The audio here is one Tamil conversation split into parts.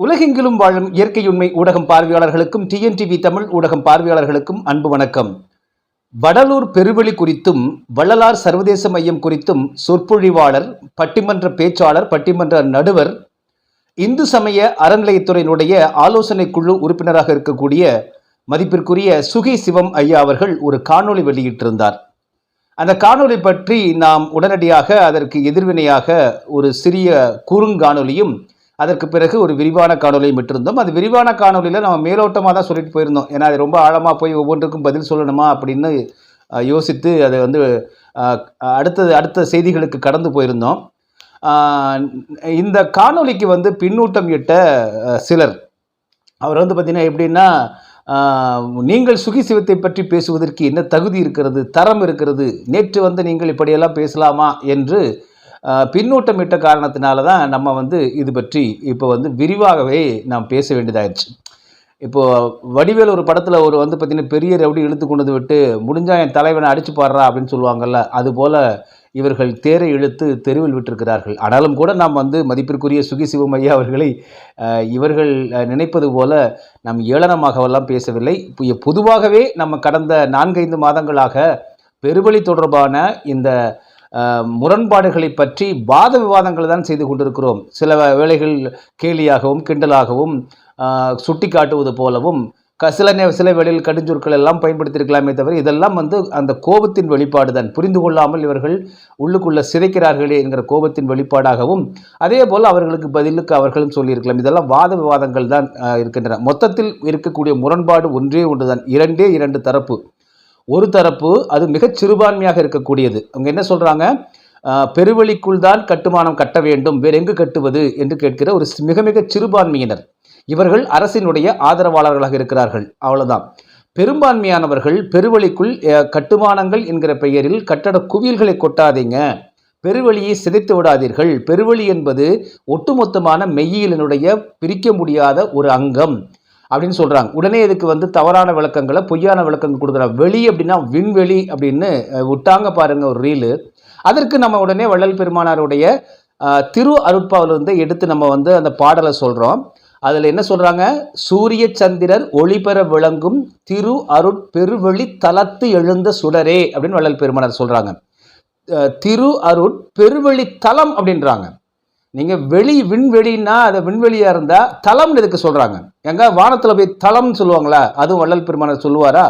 உலகெங்கிலும் வாழும் இயற்கையுண்மை ஊடகம் பார்வையாளர்களுக்கும் டிஎன்டிவி தமிழ் ஊடகம் பார்வையாளர்களுக்கும் அன்பு வணக்கம். வடலூர் பெருவெளி குறித்தும் வள்ளலார் சர்வதேச மையம் குறித்தும் சொற்பொழிவாளர் பட்டிமன்ற பேச்சாளர் பட்டிமன்ற நடுவர் இந்து சமய அறநிலையத்துறையினுடைய ஆலோசனை குழு உறுப்பினராக இருக்கக்கூடிய மதிப்பிற்குரிய சுகி சிவம் ஐயா அவர்கள் ஒரு காணொளி வெளியிட்டிருந்தார். அந்த காணொளி பற்றி நாம் உடனடியாக அதற்கு எதிர்வினையாக ஒரு சிறிய குறுங்காணொலியும் அதற்கு பிறகு ஒரு விரிவான காணொலியை விட்டிருந்தோம். அது விரிவான காணொலியில் நம்ம மேலோட்டமாக தான் சொல்லிட்டு போயிருந்தோம். ஏன்னா அது ரொம்ப ஆழமாக போய் ஒவ்வொன்றுக்கும் பதில் சொல்லணுமா அப்படின்னு யோசித்து அதை வந்து அடுத்தது அடுத்த செய்திகளுக்கு கடந்து போயிருந்தோம். இந்த காணொளிக்கு வந்து பின்னூட்டம் இட்ட சிலர். அவர் வந்து பார்த்தீங்கன்னா எப்படின்னா நீங்கள் சுகி சிவத்தை பற்றி பேசுவதற்கு என்ன தகுதி இருக்கிறது தரம் இருக்கிறது நேற்று வந்து நீங்கள் இப்படியெல்லாம் பேசலாமா என்று பின்னூட்டமிட்ட காரணத்தினால தான் நம்ம வந்து இது பற்றி இப்போ வந்து விரிவாகவே நாம் பேச வேண்டியதாயிடுச்சு இப்போ வடிவேல் ஒரு படத்தில் ஒரு வந்து பார்த்திங்கன்னா பெரிய ரவுடி இழுத்து கொண்டு வந்து விட்டு முடிஞ்சா என் தலைவனை அடிச்சு பாடுறா அப்படின்னு சொல்லுவாங்கள்ல அதுபோல் இவர்கள் தேரை இழுத்து தெருவில் விட்டிருக்கிறார்கள். ஆனாலும் கூட நாம் வந்து மதிப்பிற்குரிய சுகி சிவமையா அவர்களை இவர்கள் நினைப்பது போல நாம் ஏளனமாகவெல்லாம் பேசவில்லை. பொதுவாகவே நம்ம கடந்த நான்கைந்து மாதங்களாக பெருவழி தொடர்பான இந்த முரண்பாடுகளை பற்றி வாத விவாதங்கள் தான் செய்து கொண்டிருக்கிறோம். சில வேளைகள் கேலியாகவும் கிண்டலாகவும் சுட்டி காட்டுவது போலவும் க சில நே சில வேளையில் கடுஞ்சொற்கள் எல்லாம் பயன்படுத்தியிருக்கலாமே தவிர இதெல்லாம் வந்து அந்த கோபத்தின் வெளிப்பாடு தான். புரிந்து கொள்ளாமல் இவர்கள் உள்ளுக்குள்ளே சிதைக்கிறார்களே என்கிற கோபத்தின் வெளிப்பாடாகவும் அதே போல் அவர்களுக்கு பதிலுக்கு அவர்களும் சொல்லியிருக்கலாம். இதெல்லாம் வாத விவாதங்கள் தான் இருக்கின்றன. மொத்தத்தில் இருக்கக்கூடிய முரண்பாடு ஒன்றே ஒன்று தான். இரண்டே இரண்டு தரப்பு. ஒரு தரப்பு அது மிகச் சிறுபான்மையாக இருக்கக்கூடியது. அவங்க என்ன சொல்கிறாங்க பெருவெளிக்குள் தான் கட்டுமானம் கட்ட வேண்டும். வேறு எங்கு கட்டுவது? என்று கேட்கிற ஒரு மிக மிக சிறுபான்மையினர். இவர்கள் அரசினுடைய ஆதரவாளர்களாக இருக்கிறார்கள். அவ்வளோதான் பெரும்பான்மையானவர்கள் பெருவழிக்குள் கட்டுமானங்கள் என்கிற பெயரில் கட்டட குவியல்களை கொட்டாதீங்க. பெருவழியை சிதைத்து விடாதீர்கள். பெருவழி என்பது ஒட்டுமொத்தமான மெய்யியலினுடைய பிரிக்க முடியாத ஒரு அங்கம். அப்படின்னு சொல்கிறாங்க உடனே இதுக்கு வந்து தவறான விளக்கங்களை பொய்யான விளக்கங்கள் கொடுக்குறாங்க வெளி அப்படின்னா விண்வெளி அப்படின்னு விட்டாங்க பாருங்கள் ஒரு ரீலு அதற்கு நம்ம உடனே வள்ளல் பெருமானாருடைய திரு அருட்பாவிலிருந்து எடுத்து நம்ம வந்து அந்த பாடலை சொல்கிறோம் அதில் என்ன சொல்கிறாங்க சூரிய சந்திரர் ஒளிபெற விளங்கும் திரு அருட் பெருவெளி எழுந்த சுடரே அப்படின்னு வள்ளல் பெருமானார் சொல்கிறாங்க திரு அருட் பெருவெளி தலம் அப்படின்றாங்க. நீங்கள் வெளி விண்வெளின்னா அது விண்வெளியாக இருந்தால் தலம்னு இதுக்கு சொல்கிறாங்க எங்க வானத்தில் போய் தலம்னு சொல்லுவாங்களா? அதுவும் வள்ளல் பெருமானர் சொல்லுவாரா?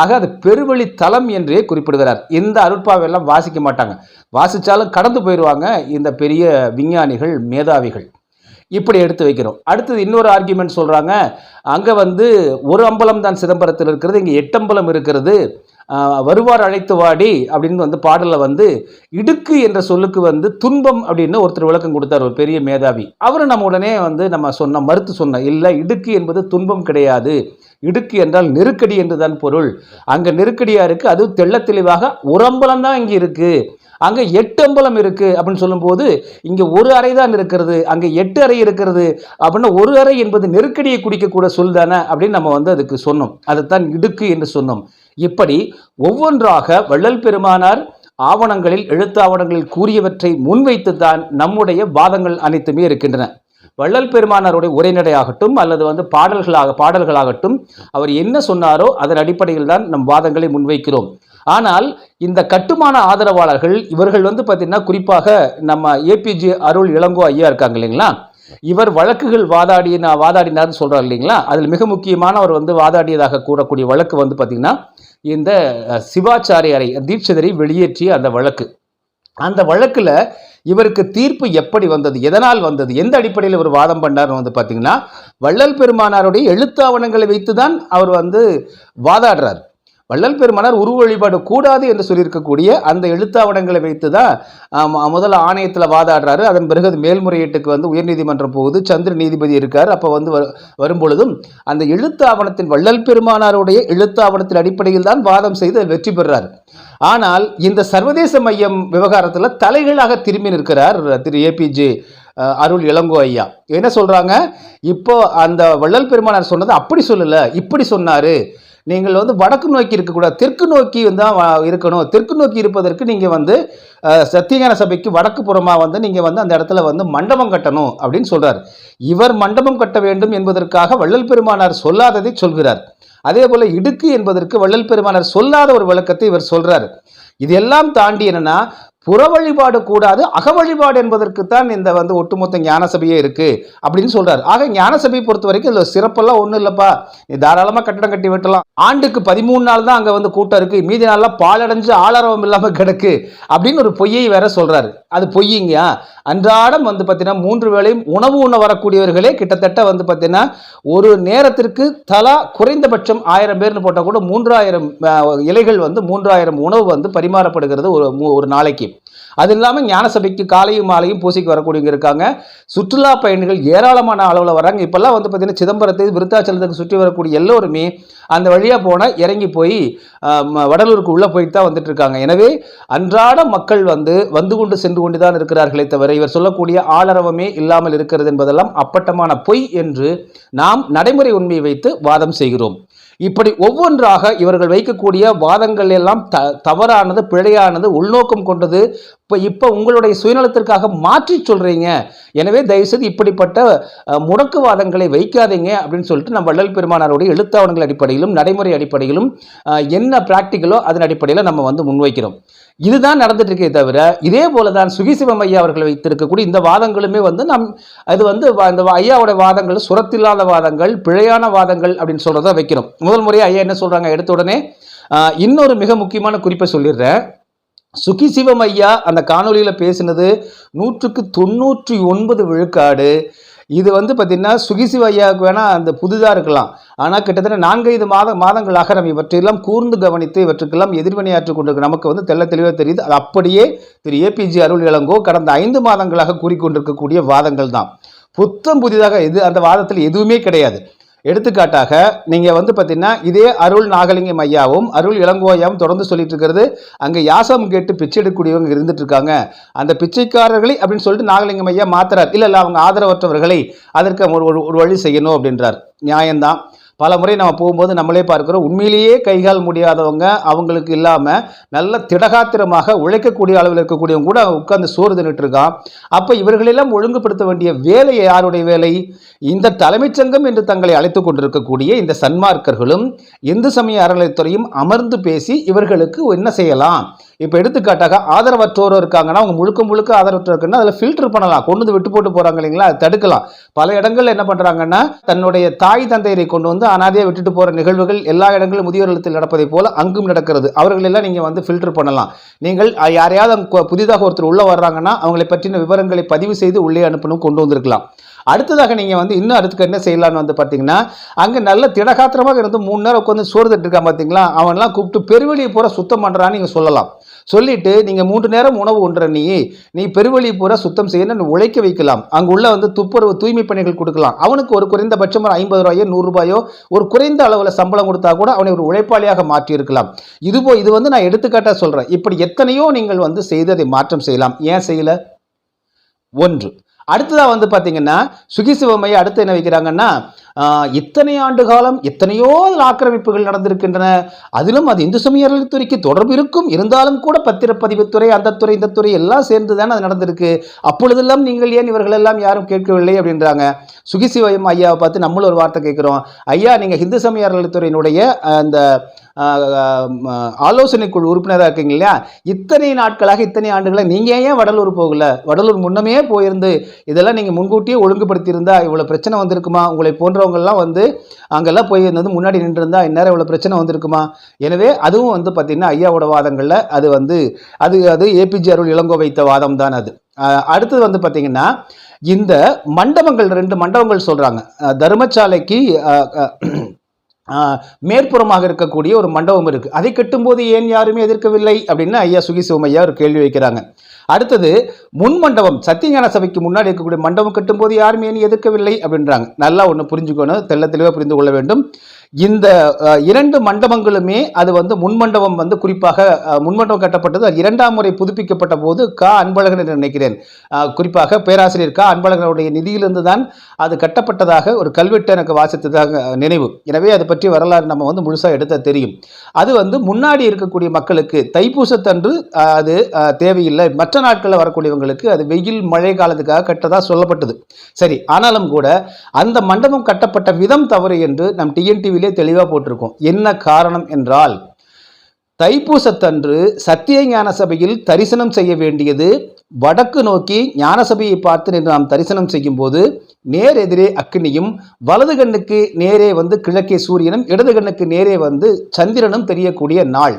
ஆக அது பெருவெளி தலம் என்றே குறிப்பிடுகிறார். இந்த அருட்பாவெல்லாம் வாசிக்க மாட்டாங்க. வாசித்தாலும் கடந்து போயிடுவாங்க இந்த பெரிய விஞ்ஞானிகள் மேதாவிகள். இப்படி எடுத்து வைக்கிறோம். அடுத்தது இன்னொரு ஆர்கியூமெண்ட் சொல்கிறாங்க அங்கே வந்து ஒரு அம்பலம் தான் சிதம்பரத்தில் இருக்கிறது இங்கே எட்டம்பலம் இருக்கிறது. வருவார் அழைத்து வாடி அப்படின்னு வந்து பாடலில் வந்து இடுக்கு என்ற சொல்லுக்கு வந்து துன்பம் அப்படின்னு ஒருத்தர் விளக்கம் கொடுத்தார் ஒரு பெரிய மேதாவி. அவரை நம்ம உடனே வந்து நம்ம சொன்ன மறுத்து சொன்னோம் இல்லை இடுக்கு என்பது துன்பம் கிடையாது. இடுக்கு என்றால் நெருக்கடி என்றுதான் பொருள். அங்கே நெருக்கடியாக இருக்குது அதுவும் தெள்ள தெளிவாக ஒரு அம்பலம் தான் இங்கே இருக்குது அங்கே எட்டு அம்பலம் இருக்குது அப்படின்னு சொல்லும்போது இங்கே ஒரு அறை தான் இருக்கிறது அங்கே எட்டு அறை இருக்கிறது அப்படின்னா ஒரு அறை என்பது நெருக்கடியை குடிக்கக்கூட சொல் தானே அப்படின்னு நம்ம வந்து அதுக்கு சொன்னோம். அதுதான் இடுக்கு என்று சொன்னோம். இப்படி ஒவ்வொன்றாக வள்ளல் பெருமானார் ஆவணங்களில் எழுத்தாவணங்களில் கூறியவற்றை முன்வைத்து தான் நம்முடைய வாதங்கள் அனைத்துமே இருக்கின்றன. வள்ளல் பெருமானாருடைய உரைநடையாகட்டும் அல்லது வந்து பாடல்களாக பாடல்களாகட்டும் அவர் என்ன சொன்னாரோ அதன் அடிப்படையில் தான் நம் வாதங்களை முன்வைக்கிறோம். ஆனால் இந்த கட்டுமான ஆதரவாளர்கள் இவர்கள் வந்து பார்த்தீங்கன்னா குறிப்பாக நம்ம ஏபிஜே அருள் இளங்கோ ஐயா இருக்காங்க இல்லைங்களா? இவர் வழக்குகள் வாதாடினா வாதாடினார்னு சொல்கிறார் இல்லைங்களா? அதில் மிக முக்கியமான அவர் வந்து வாதாடியதாக கூறக்கூடிய வழக்கு வந்து பார்த்தீங்கன்னா இந்த சிவாச்சாரியாரை தீட்சிதரை வெளியேற்றிய அந்த வழக்கு. அந்த வழக்கில் இவருக்கு தீர்ப்பு எப்படி வந்தது எதனால் வந்தது எந்த அடிப்படையில் இவர் வாதம் பண்ணார்னு வந்து பார்த்தீங்கன்னா வள்ளல் பெருமானாருடைய எழுத்தாவணங்களை வைத்து தான் அவர் வந்து வாதாடுறார். வள்ளல் பெருமானார் உருவ வழிபாடு கூடாது என்று சொல்லியிருக்கக்கூடிய அந்த எழுத்தாவணங்களை வைத்து தான் முதல் முதல்ல ஆணையத்தில் வாதாடுறாரு. அதன் பிறகு அது மேல்முறையீட்டுக்கு வந்து உயர்நீதிமன்றம் போகுது. சந்திர நீதிபதி இருக்கார். அப்போ வந்து வரு- வரும்பொழுதும் அந்த எழுத்தாவணத்தின் வள்ளல் பெருமானாருடைய எழுத்தாவணத்தின் அடிப்படையில் தான் வாதம் செய்து வெற்றி பெறார். ஆனால் இந்த சர்வதேச மையம் விவகாரத்தில் தலைகளாக திரும்பி நிற்கிறார் திரு ஏபிஜே அருள் இளங்கோ ஐயா. என்ன சொல்றாங்க? இப்போ அந்த வள்ளல் பெருமானார் சொன்னது அப்படி சொல்லல இப்படி சொன்னாரு. நீங்கள் வந்து வடக்கு நோக்கி இருக்கக்கூடாது. தெற்கு நோக்கி தான் இருக்கணும். தெற்கு நோக்கி இருப்பதற்கு நீங்கள் வந்து சத்தியஞான சபைக்கு வடக்கு புறமாக வந்து நீங்கள் வந்து அந்த இடத்துல வந்து மண்டபம் கட்டணும் அப்படின்னு சொல்கிறார் இவர் மண்டபம் கட்ட வேண்டும் என்பதற்காக வள்ளல் பெருமானார் சொல்லாததை சொல்கிறார். அதே போல் இடுக்கு என்பதற்கு வள்ளல் பெருமானார் சொல்லாத ஒரு விளக்கத்தை இவர் சொல்கிறார் இதெல்லாம் தாண்டி என்னன்னா புற வழிபாடு கூடாது அக வழிபாடு என்பதற்குத்தான் இந்த வந்து ஒட்டுமொத்த ஞான சபையே அப்படின்னு சொல்கிறார் ஆக ஞான சபையை பொறுத்த வரைக்கும் இதில் சிறப்பெல்லாம் ஒன்றும் இல்லைப்பா. நீ தாராளமாக கட்டடம் கட்டி விட்டலாம். ஆண்டுக்கு பதிமூணு நாள் தான் அங்கே வந்து கூட்டம் இருக்குது மீதி நாள்லாம் பாலடைஞ்சு ஆளரவம் இல்லாமல் கிடக்கு அப்படின்னு ஒரு பொய்யை வேற சொல்கிறாரு அது பொய்யுங்க அன்றாடம் வந்து பார்த்தீங்கன்னா மூன்று வேளையும் உணவு உண்ண வரக்கூடியவர்களே கிட்டத்தட்ட வந்து பார்த்தீங்கன்னா ஒரு நேரத்திற்கு தலா குறைந்தபட்சம் ஆயிரம் பேர்னு போட்டால் கூட மூன்றாயிரம் இலைகள் வந்து மூன்றாயிரம் உணவு வந்து பரிமாறப்படுகிறது ஒரு மூ- ஒரு நாளைக்கு. அது இல்லாமல் ஞானசபைக்கு காலையும் மாலையும் பூசைக்கு வரக்கூடியவங்க இருக்காங்க. சுற்றுலா பயணிகள் ஏராளமான அளவில் வராங்க இப்போல்லாம் வந்து பார்த்தீங்கன்னா சிதம்பரத்தை விருத்தாச்சலத்துக்கு சுற்றி வரக்கூடிய எல்லோருமே அந்த வழியாக போனால் இறங்கி போய் வடலூருக்கு உள்ளே போயிட்டு தான் வந்துட்டு இருக்காங்க. எனவே அன்றாட மக்கள் வந்து வந்து கொண்டு சென்று கொண்டு தான் இருக்கிறார்களே தவிர இவர் சொல்லக்கூடிய ஆளரவமே இல்லாமல் இருக்கிறது என்பதெல்லாம் அப்பட்டமான பொய் என்று நாம் நடைமுறை உண்மையை வைத்து வாதம் செய்கிறோம். இப்படி ஒவ்வொன்றாக இவர்கள் வைக்கக்கூடிய வாதங்கள் எல்லாம் த தவறானது பிழையானது உள்நோக்கம் கொண்டது. இப்போ இப்போ உங்களுடைய சுயநலத்திற்காக மாற்றி சொல்கிறீங்க எனவே தயவுசெய்து இப்படிப்பட்ட முடக்குவாதங்களை வைக்காதீங்க அப்படின்னு சொல்லிட்டு நம்ம வள்ளல் பெருமானாருடைய எழுத்தாவணங்கள் அடிப்படையிலும் நடைமுறை அடிப்படையிலும் என்ன ப்ராக்டிக்கலோ அதன் அடிப்படையில் நம்ம வந்து முன்வைக்கிறோம். இதுதான் நடந்துட்டு இருக்கே தவிர இதே போல தான் சுகிசிவம் ஐயா அவர்கள் வைத்திருக்கக்கூடிய இந்த வாதங்களுமே வந்து நம் அது வந்து இந்த ஐயாவோட வாதங்கள் சுரத்தில்லாத வாதங்கள் பிழையான வாதங்கள் அப்படின்னு சொல்கிறத வைக்கிறோம் முதல் முறையாக ஐயா என்ன சொல்கிறாங்க எடுத்த உடனே இன்னொரு மிக முக்கியமான குறிப்பை சொல்லிடுறேன். சுகிசிவம் ஐயா அந்த காணொலியில் பேசினது நூற்றுக்கு தொண்ணூற்றி ஒன்பது விழுக்காடு இது வந்து பார்த்திங்கன்னா சுகிசி வையாவுக்கு வேணால் அந்த புதிதாக இருக்கலாம். ஆனால் கிட்டத்தட்ட நான்கைந்து மாத மாதங்களாக நம்ம இவற்றையெல்லாம் கூர்ந்து கவனித்து இவற்றுக்கெல்லாம் எதிர்வினையாற்றி கொண்டிருக்க நமக்கு வந்து தெள்ள தெளிவாக தெரியுது. அது அப்படியே திரு ஏபிஜே அருள் இளங்கோ கடந்த ஐந்து மாதங்களாக கூறிக்கொண்டிருக்கக்கூடிய வாதங்கள் தான் புத்தம் புதிதாக எது அந்த வாதத்தில் எதுவுமே கிடையாது. எடுத்துக்காட்டாக நீங்கள் வந்து பார்த்தீங்கன்னா இதே அருள் நாகலிங்கம் ஐயாவும் அருள் இளங்கோயாவும் தொடர்ந்து சொல்லிட்டு இருக்கிறது அங்கே யாசம் கேட்டு பிச்சை எடுக்கக்கூடியவங்க இருந்துட்டு இருக்காங்க. அந்த பிச்சைக்காரர்களை அப்படின்னு சொல்லிட்டு நாகலிங்கம் ஐயா மாத்துறார். இல்லை இல்லை அவங்க ஆதரவற்றவர்களை அதற்கு ஒரு ஒரு- ஒரு வழி செய்யணும் அப்படின்றார். நியாயம்தான். பல முறை நம்ம போகும்போது நம்மளே பார்க்குறோம். உண்மையிலேயே கைகால் முடியாதவங்க அவங்களுக்கு இல்லாமல் நல்ல திடகாத்திரமாக உழைக்கக்கூடிய அளவில் இருக்கக்கூடியவங்க கூட உட்காந்து சோறு தின்னுட்டுருக்கான். அப்போ இவர்களெல்லாம் ஒழுங்குபடுத்த வேண்டிய வேலை யாருடைய வேலை? இந்த தலைமைச் சங்கம் என்று தங்களை அழைத்து கொண்டிருக்கக்கூடிய இந்த சன்மார்க்கர்களும் இந்து சமய அறநிலைத்துறையும் அமர்ந்து பேசி இவர்களுக்கு என்ன செய்யலாம்? இப்போ எடுத்துக்காட்டாக ஆதரவற்றோர் இருக்காங்கன்னா அவங்க முழுக்க முழுக்க ஆதரவற்றோர் இருக்குன்னா அதில் ஃபில்டர் பண்ணலாம். கொண்டு வந்து விட்டு போட்டு போகிறாங்க இல்லைங்களா? அதை தடுக்கலாம். பல இடங்களில் என்ன பண்ணுறாங்கன்னா தன்னுடைய தாய் தந்தையரை கொண்டு வந்து அனாதையாக விட்டுட்டு போகிற நிகழ்வுகள் எல்லா இடங்களிலும் முதியோர் இல்லத்தில் நடப்பதை போல அங்கும் நடக்கிறது. அவர்களெல்லாம் நீங்கள் வந்து ஃபில்டர் பண்ணலாம். நீங்கள் யாரையாவது புதிதாக ஒருத்தர் உள்ளே வர்றாங்கன்னா அவங்களை பற்றின விவரங்களை பதிவு செய்து உள்ளே அனுப்பணும் கொண்டு வந்திருக்கலாம். அடுத்ததாக நீங்கள் வந்து இன்னும் அடுத்துக்கு என்ன செய்யலாம்னு வந்து பார்த்தீங்கன்னா அங்கே நல்ல திடகாத்திரமாக இருந்து மூணு நேரம் உட்காந்து சோறு தட்டுருக்கான் பார்த்தீங்களா அவன்லாம் கூப்பிட்டு பெருவெளியை பூரா சுத்தம் பண்ணுறான்னு நீங்கள் சொல்லலாம். சொல்லிட்டு நீங்கள் மூன்று நேரம் உணவு ஒன்ற நீ நீ பெருவழி பூரா சுத்தம் செய்யணும்னு உழைக்க வைக்கலாம். அங்குள்ள வந்து துப்புரவு தூய்மை பணிகள் கொடுக்கலாம். அவனுக்கு ஒரு குறைந்தபட்சம் ஒரு ஐம்பது ரூபாயோ நூறுரூபாயோ ஒரு குறைந்த அளவில் சம்பளம் கொடுத்தா கூட அவனை ஒரு உழைப்பாளியாக மாற்றியிருக்கலாம். இதுபோ இது வந்து நான் எடுத்துக்காட்டாக சொல்கிறேன் இப்படி எத்தனையோ நீங்கள் வந்து செய்து அதை மாற்றம் செய்யலாம். ஏன் செய்யலை? ஒன்று. அடுத்ததாக வந்து பார்த்தீங்கன்னா சுகிசிவமையை அடுத்து என்ன வைக்கிறாங்கன்னா இத்தனை ஆண்டு காலம் எத்தனையோ ஆக்கிரமிப்புகள் நடந்திருக்கின்றன. அதிலும் அது இந்து சமயர்கள் துறைக்கு தொடர்பு இருக்கும். இருந்தாலும் கூட பத்திரப்பதிவுத்துறை அந்த துறை இந்த துறை எல்லாம் சேர்ந்து தானே அது நடந்திருக்கு. அப்பொழுதெல்லாம் நீங்கள் ஏன் இவர்கள் எல்லாம் யாரும் கேட்கவில்லை அப்படின்றாங்க. சுகிசிவம் ஐயாவை பார்த்து நம்மளும் ஒரு வார்த்தை கேட்குறோம். ஐயா நீங்கள் இந்து சமயர்கள் துறையினுடைய அந்த ஆலோசனை குழு உறுப்பினராக இருக்கீங்க இல்லையா? இத்தனை நாட்களாக இத்தனை ஆண்டுகளாக நீங்கள் ஏன் வடலூர் போகல? வடலூர் முன்னமே போயிருந்து இதெல்லாம் நீங்கள் முன்கூட்டியே ஒழுங்குபடுத்தியிருந்தா இவ்வளோ பிரச்சனை வந்திருக்குமா? உங்களை போன்ற போன்றவங்கெல்லாம் வந்து அங்கெல்லாம் போய் வந்து முன்னாடி நின்றுருந்தா இந்நேரம் இவ்வளோ பிரச்சனை வந்திருக்குமா? எனவே அதுவும் வந்து பார்த்திங்கன்னா ஐயாவோட வாதங்களில் அது வந்து அது அது ஏபிஜே அருள் இளங்கோ வைத்த வாதம் தான் அது. அடுத்தது வந்து பார்த்திங்கன்னா இந்த மண்டபங்கள் ரெண்டு மண்டபங்கள் சொல்கிறாங்க தர்மசாலைக்கு ஆஹ், மேற்புறமாக இருக்கக்கூடிய ஒரு மண்டபம் இருக்கு. அதை கட்டும்போது ஏன் யாருமே எதிர்க்கவில்லை? அப்படின்னு ஐயா சுகிசிவம் ஐயா ஒரு கேள்வி வைக்கிறாங்க. அடுத்தது முன் மண்டபம் சத்தியஞான சபைக்கு முன்னாடி இருக்கக்கூடிய மண்டபம் கட்டும்போது யாருமே எதிர்க்கவில்லை அப்படின்றாங்க. நல்லா ஒன்று புரிஞ்சுக்கணும் தெல்ல தெளிவாக புரிந்து கொள்ள வேண்டும். இந்த இரண்டு மண்டபங்களுமே அது வந்து முன்மண்டபம் வந்து குறிப்பாக முன்மண்டபம் கட்டப்பட்டது. அது இரண்டாம் முறை புதுப்பிக்கப்பட்ட போது கா. அன்பழகன் என்று நினைக்கிறேன். குறிப்பாக பேராசிரியர் கா. அன்பழகனுடைய நிதியிலிருந்து தான் அது கட்டப்பட்டதாக ஒரு கல்வெட்டு எனக்கு வாசித்ததாக நினைவு. எனவே அதை பற்றி வரலாறு நம்ம வந்து முழுசாக எடுத்த தெரியும். அது வந்து முன்னாடி இருக்கக்கூடிய மக்களுக்கு தைப்பூசத்தன்று அது தேவையில்லை. மற்ற நாட்களில் வரக்கூடியவங்களுக்கு அது வெயில் மழை காலத்துக்காக கட்டதாக சொல்லப்பட்டது. சரி ஆனாலும் கூட அந்த மண்டபம் கட்டப்பட்ட விதம் தவறு என்று நம் டிஎன்டிவிலே தெளிவாக போட்டிருக்கோம். என்ன காரணம் என்றால் தைப்பூசத்தன்று சத்திய ஞான சபையில் தரிசனம் செய்ய வேண்டியது வடக்கு நோக்கி ஞான சபையை பார்த்து நின்று நாம் தரிசனம் செய்யும்போது நேர் எதிரே அக்னியும் வலது கண்ணுக்கு நேரே வந்து கிழக்கே சூரியனும் இடது கண்ணுக்கு நேரே வந்து சந்திரனும் தெரியக்கூடிய நாள்.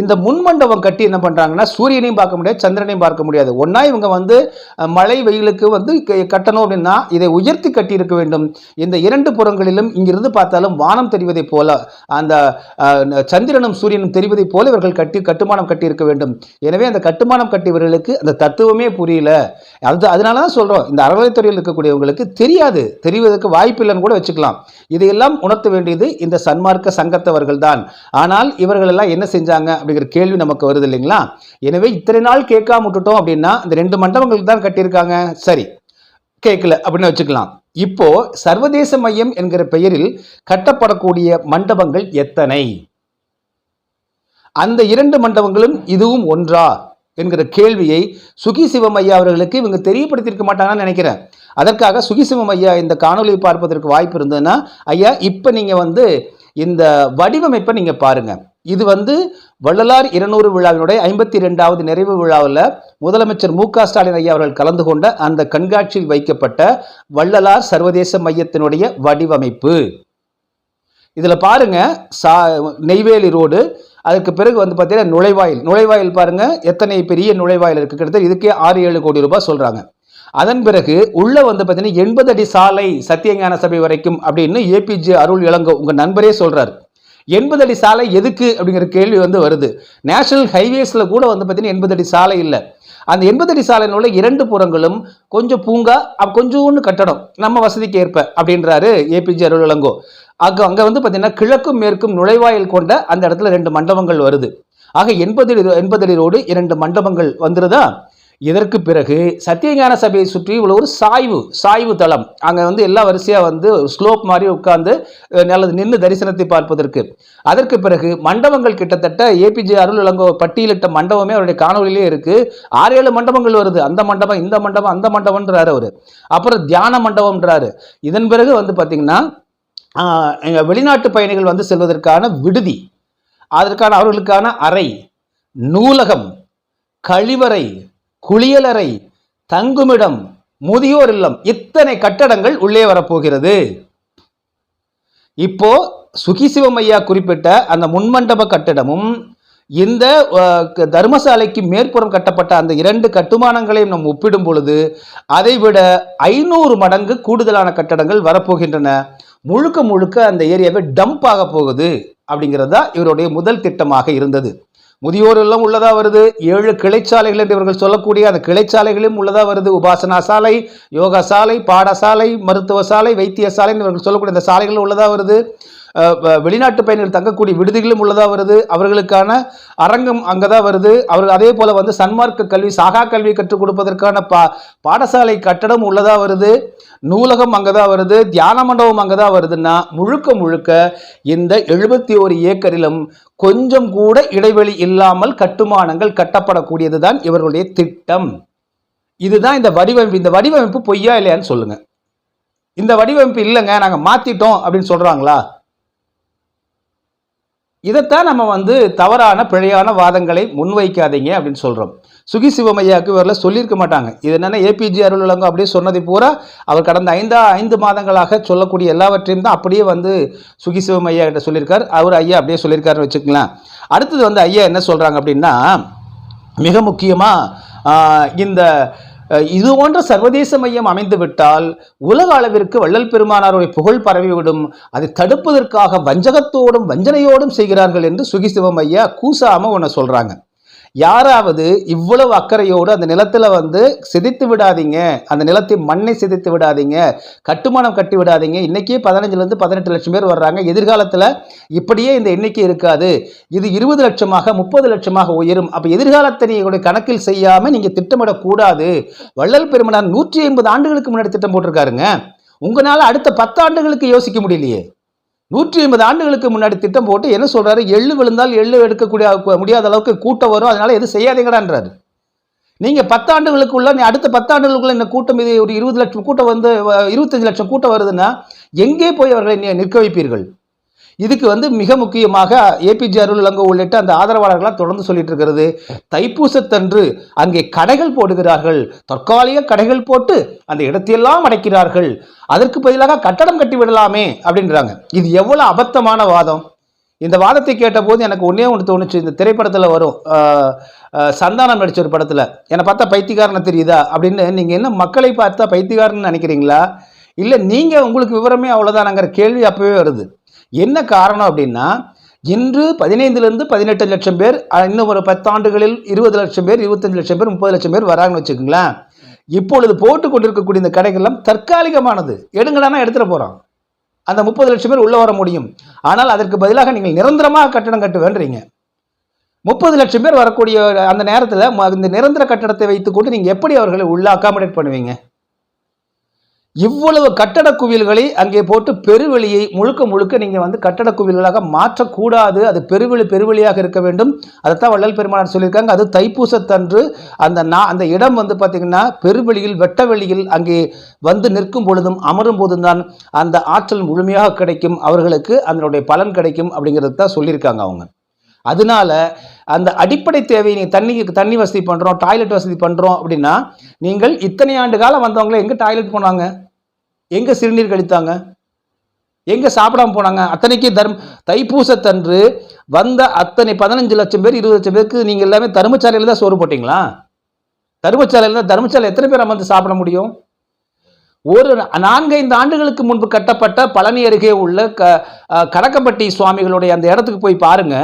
இந்த முன்மண்டபம் கட்டி என்ன பண்ணுறாங்கன்னா சூரியனையும் பார்க்க முடியாது சந்திரனையும் பார்க்க முடியாது. ஒன்றா இவங்க வந்து மழை வெயிலுக்கு வந்து கட்டணும் அப்படின்னா இதை உயர்த்தி கட்டியிருக்க வேண்டும். இந்த இரண்டு புறங்களிலும் இங்கிருந்து பார்த்தாலும் வானம் தெரிவதைப் போல அந்த சந்திரனும் சூரியனும் தெரிவதைப் போல இவர்கள் கட்டி கட்டுமானம் கட்டியிருக்க வேண்டும். எனவே அந்த கட்டுமானம் கட்டியவர்களுக்கு அந்த தத்துவமே புரியல. அது அதனால தான் சொல்கிறோம் இந்த அறநிலைத்துறையில் இருக்கக்கூடியவங்களுக்கு தெரியாது. தெரிவதற்கு வாய்ப்பில்லைன்னு கூட வச்சுக்கலாம். இதையெல்லாம் உணர்த்த வேண்டியது இந்த சன்மார்க்க சங்கத்தவர்கள் தான் ஆனால் இவர்கள் எல்லாம் என்ன செஞ்சாங்க? அப்படிங்கிற கேள்வி நமக்கு வருது இல்லைங்களா? எனவே இத்தனை நாள் கேட்காம விட்டுட்டோம் அப்படின்னா இந்த ரெண்டு மண்டபங்களுக்கு தான் கட்டியிருக்காங்க. சரி கேட்கல அப்படின்னு வச்சுக்கலாம். இப்போ சர்வதேச மையம் என்கிற பெயரில் கட்டப்படக்கூடிய மண்டபங்கள் எத்தனை? அந்த இரண்டு மண்டபங்களும் இதுவும் ஒன்றா? என்கிற கேள்வியை சுகி சிவம் ஐயா அவர்களுக்கு இவங்க தெரியப்படுத்தியிருக்க மாட்டாங்கன்னு நினைக்கிறேன். அதற்காக சுகி சிவம் ஐயா இந்த காணொலியை பார்ப்பதற்கு வாய்ப்பு இருந்ததுன்னா ஐயா இப்போ நீங்கள் வந்து இந்த வடிவமைப்பை நீங்கள் பாருங்க. இது வந்து வள்ளலார் இருநூறு விழாவினுடைய ஐம்பத்தி ரெண்டாவது நிறைவு விழாவில் முதலமைச்சர் மு க ஸ்டாலின் ஐயா அவர்கள் கலந்து கொண்ட அந்த கண்காட்சியில் வைக்கப்பட்ட வள்ளலார் சர்வதேச மையத்தினுடைய வடிவமைப்பு. இதில் பாருங்க சா நெய்வேலி ரோடு அதுக்கு பிறகு வந்து பார்த்தீங்கன்னா நுழைவாயில். நுழைவாயில் பாருங்க எத்தனை பெரிய நுழைவாயில் இருக்கு கிட்டத்தட்ட இதுக்கே ஆறு ஏழு கோடி ரூபாய் சொல்றாங்க. அதன் பிறகு உள்ள வந்து பார்த்தீங்கன்னா எண்பது அடி சாலை சத்தியஞான சபை வரைக்கும் அப்படின்னு ஏபிஜே அருள் இளங்கோ உங்க நண்பரே சொல்றாரு. எண்பது அடி சாலை எதுக்கு அப்படிங்கிற கேள்வி வந்து வருது. நேஷனல் ஹைவேஸில் கூட வந்து பார்த்தீங்கன்னா எண்பது அடி சாலை இல்லை. அந்த எண்பது அடி சாலையினுள்ள இரண்டு புறங்களும் கொஞ்சம் பூங்கா கொஞ்சோன்னு கொஞ்சோண்டு கட்டடம் நம்ம வசதிக்கு ஏற்ப அப்படின்றாரு ஏபிஜே அருள் இளங்கோ அங்கே அங்கே வந்து பார்த்தீங்கன்னா கிழக்கும் மேற்கும் நுழைவாயில் கொண்ட அந்த இடத்துல ரெண்டு மண்டபங்கள் வருது. ஆக எண்பது அடி எண்பது அடி ரோடு இரண்டு மண்டபங்கள் வந்துருதா? இதற்கு பிறகு சத்தியஞான சபையை சுற்றி உள்ள ஒரு சாய்வு சாய்வு தளம். அங்கே வந்து எல்லா வரிசையாக வந்து ஸ்லோப் மாதிரி உட்கார்ந்து நல்லது நின்று தரிசனத்தை பார்ப்பதற்கு. அதற்கு பிறகு மண்டபங்கள் கிட்டத்தட்ட ஏபிஜே அருள் இளங்கோ பட்டியலிட்ட மண்டபமே அவருடைய காணொலியிலே இருக்குது ஆறு ஏழு மண்டபங்கள் வருது. அந்த மண்டபம் இந்த மண்டபம் அந்த மண்டபம்ன்றாரு அவர். அப்புறம் தியான மண்டபம்ன்றாரு. இதன் பிறகு வந்து பார்த்திங்கன்னா வெளிநாட்டு பயணிகள் வந்து செல்வதற்கான விடுதி அதற்கான அவர்களுக்கான அறை நூலகம் கழிவறை குளியலறை தங்குமிடம் முதியோர் இல்லம் இத்தனை கட்டடங்கள் உள்ளே வரப்போகிறது. இப்போ சுகிசிவம் ஐயா குறிப்பிட்ட அந்த முன்மண்டப கட்டடமும் இந்த தர்மசாலைக்கு மேற்புறம் கட்டப்பட்ட அந்த இரண்டு கட்டுமானங்களையும் நாம் ஒப்பிடும் பொழுது அதைவிட ஐநூறு மடங்கு கூடுதலான கட்டடங்கள் வரப்போகின்றன. முழுக்க முழுக்க அந்த ஏரியாவை டம்ப் ஆக போகுது அப்படிங்கிறது தான் இவருடைய முதல் திட்டமாக இருந்தது. முதியோர் இல்லம் உள்ளதா வருது? ஏழு கிளைச்சாலைகள் என்று இவர்கள் சொல்லக்கூடிய அந்த கிளைச்சாலைகளும் உள்ளதா வருது? உபாசனா சாலை யோகா சாலை பாடசாலை மருத்துவ சாலை வைத்திய சாலை இவர்கள் சொல்லக்கூடிய இந்த சாலைகள் உள்ளதா வருது? வெளிநாட்டு பயணிகள் தங்கக்கூடிய விடுதிகளும் உள்ளதாக வருது. அவர்களுக்கான அரங்கம் அங்கே தான் வருது. அவர்கள் அதே போல் வந்து சன்மார்க்க கல்வி சாகா கல்வி கற்றுக் கொடுப்பதற்கான பா பாடசாலை கட்டடம் உள்ளதாக வருது. நூலகம் அங்கே தான் வருது. தியான மண்டபம் அங்கே தான் வருதுன்னா முழுக்க முழுக்க இந்த எழுபத்தி ஒரு ஏக்கரிலும் கொஞ்சம் கூட இடைவெளி இல்லாமல் கட்டுமானங்கள் கட்டப்படக்கூடியது தான் இவர்களுடைய திட்டம். இதுதான் இந்த வடிவமைப்பு. இந்த வடிவமைப்பு பொய்யா இல்லையான்னு சொல்லுங்க. இந்த வடிவமைப்பு இல்லைங்க. நாங்கள் மாற்றிட்டோம் அப்படின்னு சொல்கிறாங்களா இதைத்தான் நம்ம வந்து தவறான பிழையான வாதங்களை முன்வைக்காதீங்க அப்படின்னு சொல்கிறோம் சுகி சிவமையாவுக்கு இவரில் சொல்லியிருக்க மாட்டாங்க. இது என்னென்னா ஏபிஜே அருள் அப்படியே சொன்னதை பூரா அவர் கடந்த ஐந்தா ஐந்து மாதங்களாக சொல்லக்கூடிய எல்லாவற்றையும் தான் அப்படியே வந்து சுகி சிவமையா கிட்ட சொல்லியிருக்கார். அவர் ஐயா அப்படியே சொல்லியிருக்காருன்னு வச்சுக்கலாம் அடுத்தது வந்து ஐயா என்ன சொல்கிறாங்க அப்படின்னா மிக முக்கியமாக இந்த இது போன்ற சர்வதேச மையம் அமைந்து விட்டால் உலக அளவிற்கு வள்ளல் பெருமானாருடைய புகழ் பரவிவிடும். அதை தடுப்பதற்காக வஞ்சகத்தோடும் வஞ்சனையோடும் செய்கிறார்கள் என்று சுகி சிவம் ஐயா கூசாம ஒன்று சொல்றாங்க. யாராவது இவ்வளவு அக்கறையோடு அந்த நிலத்தில் வந்து சிதைத்து விடாதீங்க. அந்த நிலத்தை மண்ணை சிதைத்து விடாதீங்க. கட்டுமானம் கட்டி விடாதீங்க. இன்னைக்கே பதினஞ்சுலேருந்து பதினெட்டு லட்சம் பேர் வர்றாங்க. எதிர்காலத்தில் இப்படியே இந்த எண்ணிக்கை இருக்காது. இது இருபது லட்சமாக முப்பது லட்சமாக உயரும். அப்போ எதிர்காலத்தை நீங்கள் கணக்கில் செய்யாமல் நீங்கள் திட்டமிடக்கூடாது. வள்ளல் பெருமனார் நூற்றி ஐம்பது ஆண்டுகளுக்கு முன்னாடி திட்டம் போட்டிருக்காருங்க. உங்களால் அடுத்த பத்து ஆண்டுகளுக்கு யோசிக்க முடியலையே. நூற்றி ஐம்பது ஆண்டுகளுக்கு முன்னாடி திட்டம் போட்டு என்ன சொல்றாரு? எள்ளு விழுந்தால் எள்ளு எடுக்கக்கூடிய முடியாத அளவுக்கு கூட்டம் வரும் அதனால எதுவும் செய்யாதீங்கடான்றாரு. நீங்க பத்தாண்டுகளுக்குள்ள நீ அடுத்த பத்தாண்டுகளுக்குள்ள இந்த கூட்டம் இது ஒரு இருபது லட்சம் கூட்டம் வந்து இருபத்தஞ்சு லட்சம் கூட்டம் வருதுன்னா எங்கே போய் அவர்களை நிற்க வைப்பீர்கள்? இதுக்கு வந்து மிக முக்கியமாக ஏபிஜே அருள்லங்க உள்ளிட்ட அந்த ஆதரவாளர்களாக தொடர்ந்து சொல்லிட்டு இருக்கிறது. தைப்பூசத்தன்று அங்கே கடைகள் போடுகிறார்கள். தற்காலிக கடைகள் போட்டு அந்த இடத்தையெல்லாம் அடைக்கிறார்கள். அதற்கு பதிலாக கட்டடம் கட்டி விடலாமே அப்படின்றாங்க. இது எவ்வளவு அபத்தமான வாதம். இந்த வாதத்தை கேட்டபோது எனக்கு ஒன்றே ஒன்று தோணுச்சு. இந்த திரைப்படத்தில் வரும் சந்தானம் நடிச்ச ஒரு படத்தில். என்னை பார்த்தா பைத்தியக்காரனை தெரியுதா? அப்படின்னு நீங்கள் என்ன மக்களை பார்த்தா பைத்தியக்காரன்னு நினைக்கிறீங்களா? இல்லை நீங்கள் உங்களுக்கு விவரமே அவ்வளோதானங்கிற கேள்வி அப்போவே வருது. என்ன காரணம் அப்படின்னா இன்று பதினைந்துலேருந்து பதினெட்டு லட்சம் பேர் இன்னும் ஒரு பத்தாண்டுகளில் இருபது லட்சம் பேர் இருபத்தஞ்சு லட்சம் பேர் முப்பது லட்சம் பேர் வராங்கன்னு வச்சுக்கோங்களேன். இப்பொழுது போட்டு கொண்டிருக்கக்கூடிய இந்த கடைகள்லாம் தற்காலிகமானது. எடுங்கடானா எடுத்துகிட்டு போகிறோம் அந்த முப்பது லட்சம் பேர் உள்ளே வர முடியும். ஆனால் அதற்கு பதிலாக நீங்கள் நிரந்தரமாக கட்டடம் கட்டுவேன்றீங்க. முப்பது லட்சம் பேர் வரக்கூடிய அந்த நேரத்தில் இந்த நிரந்தர கட்டடத்தை வைத்துக்கொண்டு நீங்கள் எப்படி அவர்களை உள்ளே அகாமடேட் பண்ணுவீங்க? இவ்வளவு கட்டட குவியல்களை அங்கே போட்டு பெருவெளியை முழுக்க முழுக்க நீங்கள் வந்து கட்டட குவியல்களாக மாற்றக்கூடாது. அது பெருவெளி பெருவெளியாக இருக்க வேண்டும். அதைத்தான் வள்ளல் பெருமானார் சொல்லியிருக்காங்க. அது தைப்பூசத்தன்று அந்த நா அந்த இடம் வந்து பார்த்திங்கன்னா பெருவெளியில் வெட்டவெளியில் அங்கே வந்து நிற்கும் பொழுதும் அமரும் போதும் தான் அந்த ஆற்றல் முழுமையாக கிடைக்கும். அவர்களுக்கு அதனுடைய பலன் கிடைக்கும் அப்படிங்கிறது தான் சொல்லியிருக்காங்க அவங்க. அதனால அந்த அடிப்படை தேவை நீ தண்ணி தண்ணி வசதி பண்ணுறோம் டாய்லெட் வசதி பண்ணுறோம் அப்படின்னா நீங்கள் இத்தனை ஆண்டு காலம் வந்தவங்களே எங்கே டாய்லெட் போனாங்க? எங்கே சிறுநீர் கழித்தாங்க? எங்கே சாப்பிடாம போனாங்க? அத்தனைக்கு தர்ம தைப்பூசத்தன்று வந்த அத்தனை பதினஞ்சு லட்சம் பேர் இருபது லட்சம் பேருக்கு நீங்கள் எல்லாமே தருமச்சாலையில் தான் சோறு போட்டிங்களா? தருமச்சாலையில் தான் தருமச்சாலை எத்தனை பேர் அமர்ந்து சாப்பிட முடியும்? ஒரு நான்கைந்து ஆண்டுகளுக்கு முன்பு கட்டப்பட்ட பழனி அருகே உள்ள க கடக்கப்பட்டி சுவாமிகளுடைய அந்த இடத்துக்கு போய் பாருங்க.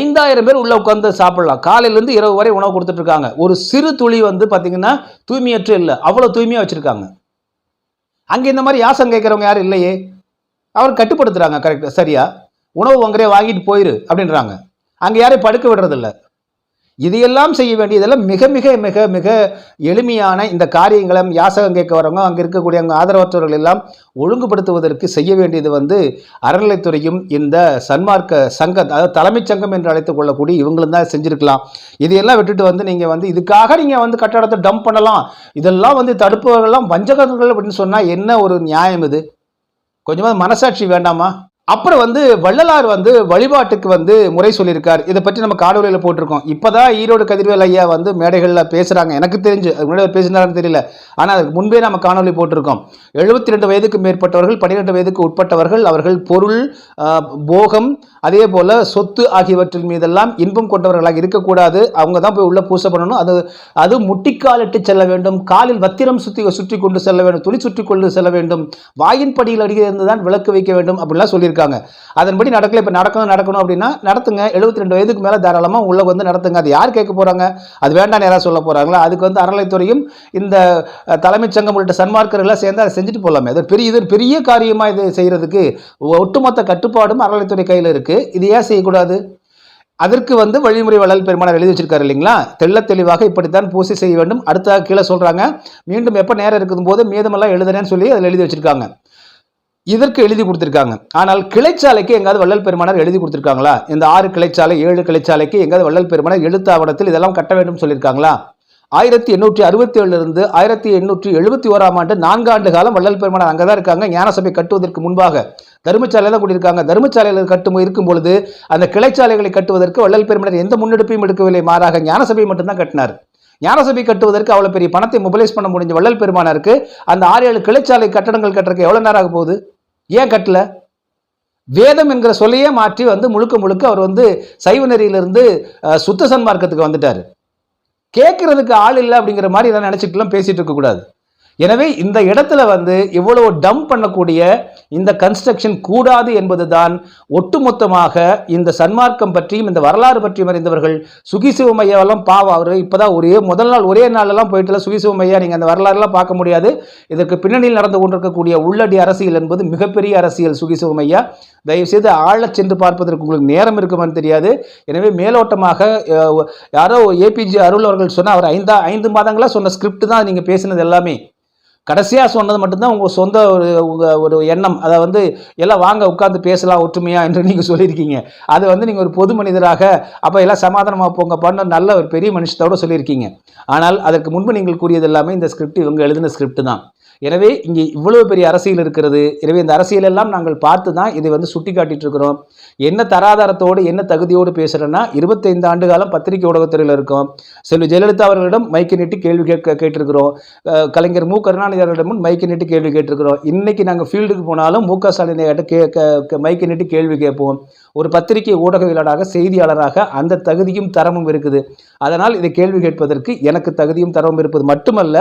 ஐந்தாயிரம் பேர் உள்ள உட்காந்து சாப்பிடலாம். காலையிலேருந்து இரவு வரை உணவு கொடுத்துட்ருக்காங்க ஒரு சிறு துளி வந்து பார்த்தீங்கன்னா தூய்மையற்று இல்லை. அவ்வளோ தூய்மையாக வச்சுருக்காங்க. அங்கே இந்த மாதிரி யாசம் கேட்குறவங்க யாரும் இல்லையே? அவர் கட்டுப்படுத்துகிறாங்க கரெக்டாக சரியா? உணவு வாங்குறே வாங்கிட்டு போயிரு அப்படின்றாங்க. அங்கே யாரையும் படுக்க விடுறதில்ல. இதையெல்லாம் செய்ய வேண்டியதெல்லாம் மிக மிக மிக மிக எளிமையான இந்த காரியங்களை யாசகம் கேட்க வரவங்க அங்கே இருக்கக்கூடிய அங்கே ஆதரவற்றவர்கள் எல்லாம் ஒழுங்குபடுத்துவதற்கு செய்ய வேண்டியது வந்து அறநிலைத்துறையும் இந்த சன்மார்க்க சங்கம் அதாவது தலைமைச் சங்கம் என்று அழைத்துக் கொள்ளக்கூடிய இவங்களும் தான் செஞ்சுருக்கலாம். இதையெல்லாம் விட்டுட்டு வந்து நீங்கள் வந்து இதுக்காக நீங்கள் வந்து கட்டடத்தை டம்ப் பண்ணலாம். இதெல்லாம் வந்து தடுப்பவர்கள்லாம் வஞ்சகர்கள் அப்படின்னு சொன்னால் என்ன ஒரு நியாயம் இது? கொஞ்சமாக மனசாட்சி வேண்டாமா? அப்புறம் வந்து வள்ளலார் வந்து வழிபாட்டுக்கு வந்து முறை சொல்லியிருக்கார். இதை பற்றி நம்ம காணொலியில் போட்டிருக்கோம். இப்போதான் ஈரோடு கதிர்வேல் ஐயா வந்து மேடைகளில் பேசுகிறாங்க எனக்கு தெரிஞ்சு அதுக்கு முன்னாடி பேசினாருன்னு தெரியல. ஆனால் அதுக்கு முன்பே நம்ம காணொலி போட்டிருக்கோம். எழுபத்தி ரெண்டு வயதுக்கு மேற்பட்டவர்கள் பன்னிரெண்டு வயதுக்கு உட்பட்டவர்கள் அவர்கள் பொருள் போகம் அதே போல் சொத்து ஆகியவற்றின் மீதெல்லாம் இன்பம் கொண்டவர்களாக இருக்கக்கூடாது. அவங்க தான் போய் உள்ளே பூசை பண்ணணும். அது அது முட்டிக்காலிட்டு செல்ல வேண்டும். காலில் வத்திரம் சுற்றி சுற்றி கொண்டு செல்ல வேண்டும். துணி சுற்றி கொண்டு செல்ல வேண்டும். வாயின் படியில் அடிக்க இருந்து தான் விளக்கு வைக்க வேண்டும். அப்படிலாம் சொல்லியிருக்காங்க. அதன்படி நடக்கல. இப்போ நடக்கணும் நடக்கணும் அப்படின்னா நடத்துங்க. எழுபத்தி ரெண்டு வயதுக்கு மேலே தாராளமாக உள்ள வந்து நடத்துங்க. அது யார் கேட்க போகிறாங்க அது வேண்டாம் யாராவது சொல்ல போகிறாங்களா அதுக்கு வந்து அறநிலைத்துறையும் இந்த தலைமைச் சங்கம் உள்ளிட்ட சன்மார்க்கர்கள்லாம் சேர்ந்து அதை செஞ்சுட்டு போகலாமே அது பெரிய இது பெரிய காரியமாக இது செய்கிறதுக்கு ஒட்டுமொத்த கட்டுப்பாடும் அறநிலைத்துறை கையில் இருக்குது இது ஏன் செய்யக்கூடாது? அதற்கு வந்து வழிமுறை வள்ளல் பெருமானார் எழுதி வச்சிருக்காரு இல்லைங்களா? தெள்ள தெளிவாக இப்படித்தான் பூசை செய்ய வேண்டும். அடுத்த கீழே சொல்றாங்க மீண்டும் எப்போ நேரம் இருக்கும் போது மீதமெல்லாம் எழுதுறேன்னு சொல்லி அதில் எழுதி வச்சிருக்காங்க. இதற்கு எழுதி கொடுத்துருக்காங்க. ஆனால் கிளைச்சாலைக்கு எங்காவது வள்ளல் பெருமானார் எழுதி கொடுத்துருக்காங்களா? இந்த ஆறு கிளைச்சாலை ஏழு கிளைச்சாலைக்கு எங்காவது வள்ளல் பெருமானார் எழுத்தாவணத்தில் இதெல்லாம் கட்ட வேண்டும் சொல்லியிருக்காங்களா? ஆயிரத்தி எண்ணூற்றி அறுபத்தி ஏழுலேருந்து ஆயிரத்தி எண்ணூற்றி எழுபத்தி ஓராம் ஆண்டு நான்கு ஆண்டு காலம் வள்ளல் பெருமானார் அங்கே தான் இருக்காங்க. ஞானசபை கட்டுவதற்கு முன்பாக தர்மசாலையில் தான் கூடியிருக்காங்க தர்மசாலையில் கட்டும் இருக்கும் பொழுது அந்த கிளைச்சாலைகளை கட்டுவதற்கு வள்ளல் பெருமானார் எந்த முன்னெடுப்பையும் எடுக்கவில்லை. மாறாக ஞானசபை மட்டும்தான் கட்டினார். ஞானசபை கட்டுவதற்கு அவ்வளோ பெரிய பணத்தை மொபிலைஸ் பண்ண முடிஞ்ச வள்ளல் பெருமானாருக்கு அந்த ஆறு ஏழு கிளைச்சாலை கட்டடங்கள் கட்டுறதுக்கு எவ்வளோ நேரம் ஆக போகுது? ஏன் கட்டல? வேதம் என்கிற சொல்லையே மாற்றி வந்து முழுக்க முழுக்க அவர் வந்து சைவ நெறியிலிருந்து சுத்த சன்மார்க்கத்துக்கு வந்துட்டார். கேட்கறதுக்கு ஆள் இல்லை அப்படிங்கிற மாதிரி எதாவது நினச்சிட்டுலாம் பேசிட்டு இருக்கக்கூடாது எனவே இந்த இடத்துல வந்து இவ்வளவு டம்ப் பண்ணக்கூடிய இந்த கன்ஸ்ட்ரக்ஷன் கூடாது என்பதுதான் ஒட்டுமொத்தமாக இந்த சன்மார்க்கம் பற்றியும் இந்த வரலாறு பற்றியும் அறிந்தவர்கள் சுகிசிவமையாவெல்லாம் பாவம். அவர் இப்போதான் ஒரே முதல் நாள் ஒரே நாளெல்லாம் போயிட்டுல சுகிசிவமையா நீங்கள் அந்த வரலாறுலாம் பார்க்க முடியாது. இதற்கு பின்னணியில் நடந்து கொண்டிருக்கக்கூடிய உள்ளடி அரசியல் என்பது மிகப்பெரிய அரசியல் சுகிசிவமையா தயவுசெய்து ஆழ சென்று பார்ப்பதற்கு உங்களுக்கு நேரம் இருக்குமான்னு தெரியாது. எனவே மேலோட்டமாக யாரோ ஏபிஜே அருள் அவர்கள் சொன்ன அவர் ஐந்தா ஐந்து மாதங்களாக சொன்ன ஸ்கிரிப்ட் தான் நீங்கள் பேசினது எல்லாமே. கடைசியாக சொன்னது மட்டும்தான் உங்கள் சொந்த ஒரு உங்கள் ஒரு எண்ணம். அதை வந்து எல்லாம் வாங்க உட்காந்து பேசலாம் ஒற்றுமையா என்று நீங்கள் சொல்லியிருக்கீங்க. அது வந்து நீங்கள் ஒரு பொது மனிதராக அப்போ எல்லாம் சமாதானமாக போங்க பண்ண நல்ல ஒரு பெரிய மனுஷத்தோட சொல்லியிருக்கீங்க. ஆனால் அதற்கு முன்பு நீங்கள் கூறியது எல்லாமே இந்த ஸ்கிரிப்ட் இவங்க எழுதின ஸ்கிரிப்ட் தான். எனவே இங்கே இவ்வளவு பெரிய அரசியல் இருக்கிறது. எனவே இந்த அரசியல் எல்லாம் நாங்கள் பார்த்து தான் இதை வந்து சுட்டி காட்டிட்டு இருக்கிறோம். என்ன தராதாரத்தோடு என்ன தகுதியோடு பேசுகிறேன்னா இருபத்தைந்து ஆண்டு காலம் பத்திரிகை ஊடகத்துறையில் இருக்கோம். செல்வி ஜெயலலிதா அவர்களிடம் மைக்கை நீட்டி கேள்வி கேட்க கேட்டிருக்கிறோம். கலைஞர் மு. கருணாநிதி அவர்களிடமும் மைக்கை நீட்டி கேள்வி கேட்டிருக்கிறோம். இன்னைக்கு நாங்கள் ஃபீல்டுக்கு போனாலும் மு. க. ஸ்டாலினை கே மைக்கை நீட்டி கேள்வி கேட்போம். ஒரு பத்திரிகை ஊடகவியலாளராக செய்தியாளராக அந்த தகுதியும் தரமும் இருக்குது. அதனால் இதை கேள்வி கேட்பதற்கு எனக்கு தகுதியும் தரமும் இருப்பது மட்டுமல்ல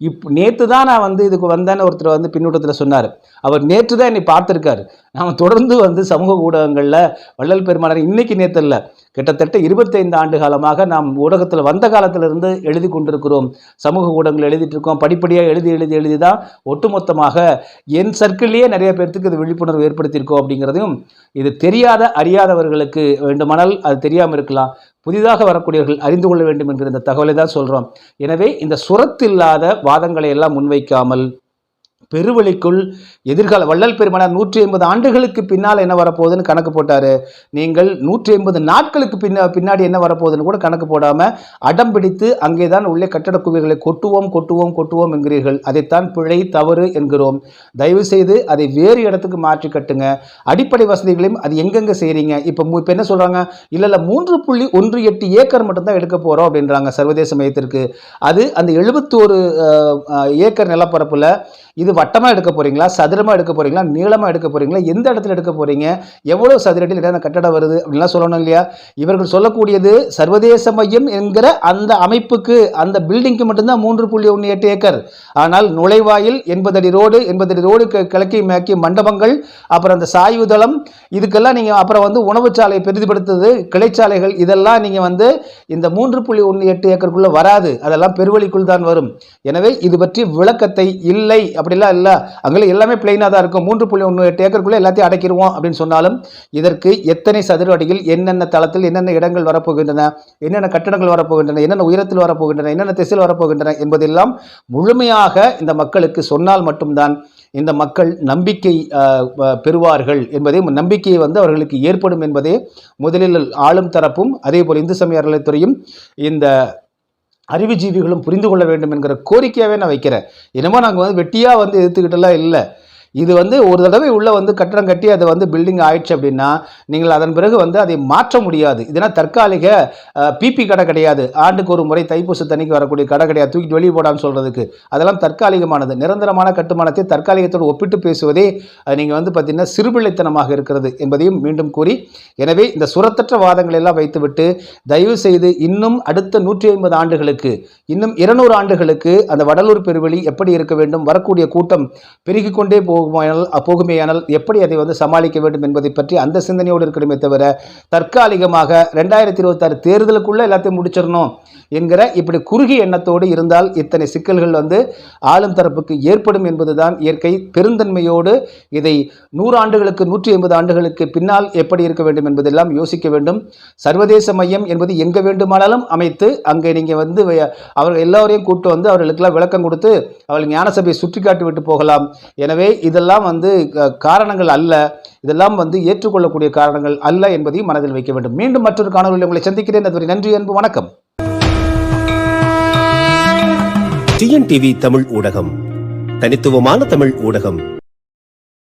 இப் நேற்று தான் நான் வந்து இதுக்கு வந்தேன்னு ஒருத்தர் வந்து பின்னூட்டத்தில் சொன்னார். அவர் நேற்று தான் என்னை பார்த்துருக்காரு. நாம் தொடர்ந்து வந்து சமூக ஊடகங்களில் வள்ளல் பெருமானார் இன்னைக்கு நேற்று இல்லை. கிட்டத்தட்ட இருபத்தைந்து ஆண்டு காலமாக நாம் ஊடகத்தில் வந்த காலத்திலிருந்து எழுதி கொண்டிருக்கிறோம். சமூக ஊடகங்கள் எழுதிட்டு இருக்கோம். படிப்படியாக எழுதி எழுதி எழுதி தான் ஒட்டுமொத்தமாக என் சர்க்கிள்லேயே நிறைய பேர்த்துக்கு இது விழிப்புணர்வு ஏற்படுத்தியிருக்கோம் அப்படிங்கிறதையும் இது தெரியாத அறியாதவர்களுக்கு வேண்டுமானால் அது தெரியாமல் இருக்கலாம். புதிதாக வரக்கூடியவர்கள் அறிந்து கொள்ள வேண்டும் என்கிற இந்த தகவலை தான் சொல்கிறோம் எனவே இந்த சுரத்தில்லாத வாதங்களை எல்லாம் முன்வைக்காமல் பெருவழிக்குள் எதிர்கால வள்ளல் பெருமானார் நூற்றி ஐம்பது ஆண்டுகளுக்கு பின்னால் என்ன வரப்போகுதுன்னு கணக்கு போட்டார். நீங்கள் நூற்றி ஐம்பது நாட்களுக்கு பின்ன பின்னாடி என்ன வரப்போகுதுன்னு கூட கணக்கு போடாமல் அடம் பிடித்து அங்கே தான் உள்ளே கட்டடக் குவியல்களை கொட்டுவோம் கொட்டுவோம் கொட்டுவோம் என்கிறீர்கள். அதைத்தான் பிழை தவறு என்கிறோம். தயவு செய்து அதை வேறு இடத்துக்கு மாற்றி கட்டுங்க. அடிப்படை வசதிகளையும் அது எங்கெங்கே செய்கிறீங்க இப்போ இப்போ என்ன சொல்கிறாங்க இல்லை இல்லை மூன்று புள்ளி ஒன்று எட்டு ஏக்கர் மட்டும்தான் எடுக்க போகிறோம் அப்படின்றாங்க சர்வதேச மையத்திற்கு. அது அந்த எழுபத்தோரு ஏக்கர் நிலப்பரப்பில் இது வட்டமாக எடுக்க போகிறீங்களா சதுரமாக எடுக்க போகிறீங்களா நீளமாக எடுக்க போகிறீங்களா எந்த இடத்துல எடுக்க போகிறீங்க எவ்வளோ சதுரடியில் இடம் கட்டடம் வருது? அப்படின்லாம் சொல்லணும் இல்லையா? இவர்கள் சொல்லக்கூடியது சர்வதேச மையம் என்கிற அந்த அமைப்புக்கு அந்த பில்டிங்க்கு மட்டும்தான் மூன்று புள்ளி ஒன்று எட்டு ஏக்கர். ஆனால் நுழைவாயில் எண்பது அடி ரோடு எண்பது அடி ரோடு கிழக்கி மேக்கி மண்டபங்கள் அப்புறம் அந்த சாய்வு தளம் இதுக்கெல்லாம் நீங்கள் அப்புறம் வந்து உணவுச்சாலை பெரிதுபடுத்துது கிளைச்சாலைகள் இதெல்லாம் நீங்கள் வந்து இந்த மூன்று புள்ளி ஒன்று எட்டு ஏக்கருக்குள்ளே வராது. அதெல்லாம் பெருவழிக்குள் தான் வரும். எனவே இது பற்றி விளக்கத்தை இல்லை அப்படிலாம் இல்லை. அங்கே எல்லாமே பிளைனாக தான் இருக்கும். மூன்று புள்ளி ஒன்று எட்டு ஏக்கருக்குள்ளே எல்லாத்தையும் அடைக்கிடுவோம் அப்படின்னு சொன்னாலும் இதற்கு எத்தனை சதுர அடியில் என்னென்ன தளத்தில் என்னென்ன இடங்கள் வரப்போகின்றன என்னென்ன கட்டடங்கள் வரப்போகின்றன என்னென்ன உயரத்தில் வரப்போகின்றன என்னென்ன திசையில் வரப்போகின்றன என்பதெல்லாம் முழுமையாக இந்த மக்களுக்கு சொன்னால் மட்டும்தான் இந்த மக்கள் நம்பிக்கை பெறுவார்கள் என்பதை நம்பிக்கையை வந்து அவர்களுக்கு ஏற்படும் என்பதே முதலில் ஆளும் தரப்பும் அதே போல் இந்து சமய அறநிலைத்துறையும் இந்த அறிவுஜீவிகளும் புரிந்து கொள்ள வேண்டும் என்கிற கோரிக்கையாகவே நான் வைக்கிறேன். என்னமோ நாங்கள் வந்து வெட்டியாக வந்து எதிர்த்துக்கிட்டலாம் இல்லை. இது வந்து ஒரு தடவை உள்ள வந்து கட்டடம் கட்டி அதை வந்து பில்டிங் ஆயிடுச்சு அப்படின்னா நீங்கள் அதன் பிறகு வந்து அதை மாற்ற முடியாது. இதனால் தற்காலிக பிபி கடை கிடையாது. ஆண்டுக்கு ஒரு முறை தைப்பூச தண்ணிக்கு வரக்கூடிய கடை கிடையாது. தூக்கிட்டு வெளியே போடான்னு சொல்கிறதுக்கு அதெல்லாம் தற்காலிகமானது. நிரந்தரமான கட்டுமானத்தை தற்காலிகத்தோடு ஒப்பிட்டு பேசுவதே நீங்கள் வந்து பார்த்தீங்கன்னா சிறுபிள்ளைத்தனமாக இருக்கிறது என்பதையும் மீண்டும் கூறி எனவே இந்த சுரத்தற்ற வாதங்களை எல்லாம் வைத்துவிட்டு தயவு செய்து இன்னும் அடுத்த நூற்றி ஐம்பது ஆண்டுகளுக்கு இன்னும் இருநூறு ஆண்டுகளுக்கு அந்த வடலூர் பெருவெளி எப்படி இருக்க வேண்டும்? வரக்கூடிய கூட்டம் பெருகிக்கொண்டே கொண்டே போகுமானால் போகுமேயானால் எப்படி அதை வந்து சமாளிக்க வேண்டும் என்பதை பற்றி அந்த சிந்தனையோடு இருக்கணுமே தவிர தற்காலிகமாக ரெண்டாயிரத்தி இருபத்தாறு தேர்தலுக்குள்ள எல்லாத்தையும் முடிச்சிடணும் என்கிற இப்படி குறுகிய எண்ணத்தோடு இருந்தால் இத்தனை சிக்கல்கள் வந்து ஆளும் தரப்புக்கு ஏற்படும் என்பதுதான் இயற்கை பெருந்தன்மையோடு இதை நூறு ஆண்டுகளுக்கு நூற்றி ஐம்பது ஆண்டுகளுக்கு பின்னால் எப்படி இருக்க வேண்டும் என்பதெல்லாம் யோசிக்க வேண்டும். சர்வதேச மையம் என்பது எங்கே வேண்டுமானாலும் அமைத்து அங்கே நீங்கள் வந்து அவர்கள் எல்லோரையும் கூட்டு வந்து அவர்களுக்கெல்லாம் விளக்கம் கொடுத்து அவர்கள் ஞானசபையை சுற்றி காட்டி விட்டு போகலாம். எனவே இதெல்லாம் வந்து காரணங்கள் அல்ல. இதெல்லாம் வந்து ஏற்றுக்கொள்ளக்கூடிய காரணங்கள் அல்ல என்பதையும் மனதில் வைக்க வேண்டும். மீண்டும் மற்றொரு காணொலியில் உங்களை சந்திக்கிறேன். அதுவரை நன்றி அன்பு வணக்கம். டிஎன்டிவி தமிழ் ஊடகம். தனித்துவமான தமிழ் ஊடகம்.